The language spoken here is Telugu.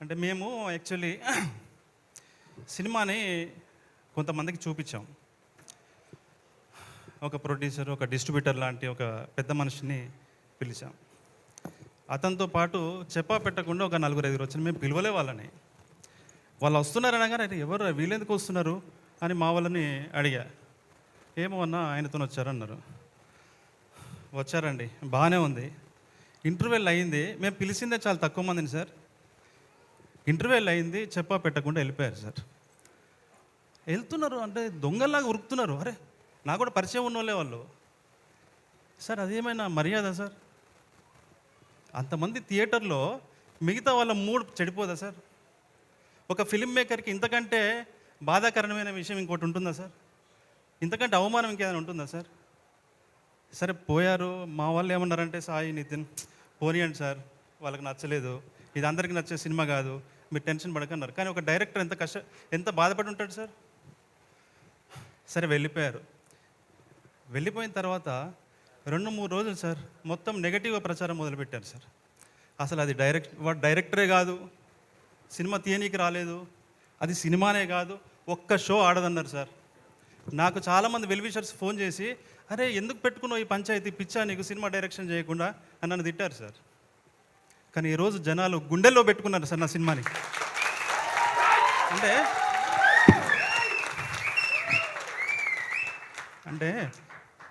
అంటే మేము యాక్చువల్లీ సినిమాని కొంతమందికి చూపించాం. ఒక ప్రొడ్యూసర్ ఒక డిస్ట్రిబ్యూటర్ లాంటి ఒక పెద్ద మనిషిని పిలిచాం. అతనితో పాటు చెప్పా పెట్టకుండా ఒక నలుగురు ఐదుగురు వచ్చిన మేము పిలవలే వాళ్ళని. వాళ్ళు వస్తున్నారు అనగానే ఎవరు వీళ్ళెందుకు వస్తున్నారు? అని మా వాళ్ళని అడిగా. ఏమో అన్న ఆయనతో వచ్చారన్నారు వచ్చారండి బాగానే ఉంది. ఇంటర్వెల్ అయింది. మేము పిలిచిందే చాలా తక్కువ మందిని సార్. ఇంటర్వ్యూల్ అయింది చెప్పా పెట్టకుండా వెళ్ళిపోయారు సార్. వెళ్తున్నారు అంటే దొంగల్లాగా ఉరుకుతున్నారు. అరే నాకు కూడా పరిచయం ఉన్నోళ్ళే వాళ్ళు. సార్ అదేమైనా మర్యాద సార్? అంతమంది థియేటర్లో మిగతా వాళ్ళ మూడ్ చెడిపోదా సార్? ఒక ఫిలిం మేకర్కి ఇంతకంటే బాధాకరమైన విషయం ఇంకోటి ఉంటుందా సార్? ఇంతకంటే అవమానం ఇంకేదైనా ఉంటుందా సార్? సరే పోయారు. మా వాళ్ళు ఏమన్నారంటే సాయి నితిన్ పోనీయండి సార్ వాళ్ళకి నచ్చలేదు. ఇది అందరికీ నచ్చే సినిమా కాదు. మీరు టెన్షన్ పడకన్నారు. కానీ ఒక డైరెక్టర్ ఎంత కష్ట ఎంత బాధపడి ఉంటాడు సార్? సరే వెళ్ళిపోయారు. వెళ్ళిపోయిన తర్వాత రెండు మూడు రోజులు సార్ మొత్తం నెగటివ్గా ప్రచారం మొదలుపెట్టారు సార్. అసలు అది డైరెక్ట్ వాడు డైరెక్టరే కాదు. సినిమా తీయనీకి రాలేదు. అది సినిమానే కాదు. ఒక్క షో ఆడదన్నారు సార్. నాకు చాలామంది వెల్విషర్స్ ఫోన్ చేసి అరే ఎందుకు పెట్టుకున్నావు ఈ పంచాయతీ? పిచ్చా నీకు సినిమా డైరెక్షన్ చేయకుండా అని నన్ను తిట్టారు సార్. కానీ ఈరోజు జనాలు గుండెల్లో పెట్టుకున్నారు సార్ నా సినిమాని. అంటే అంటే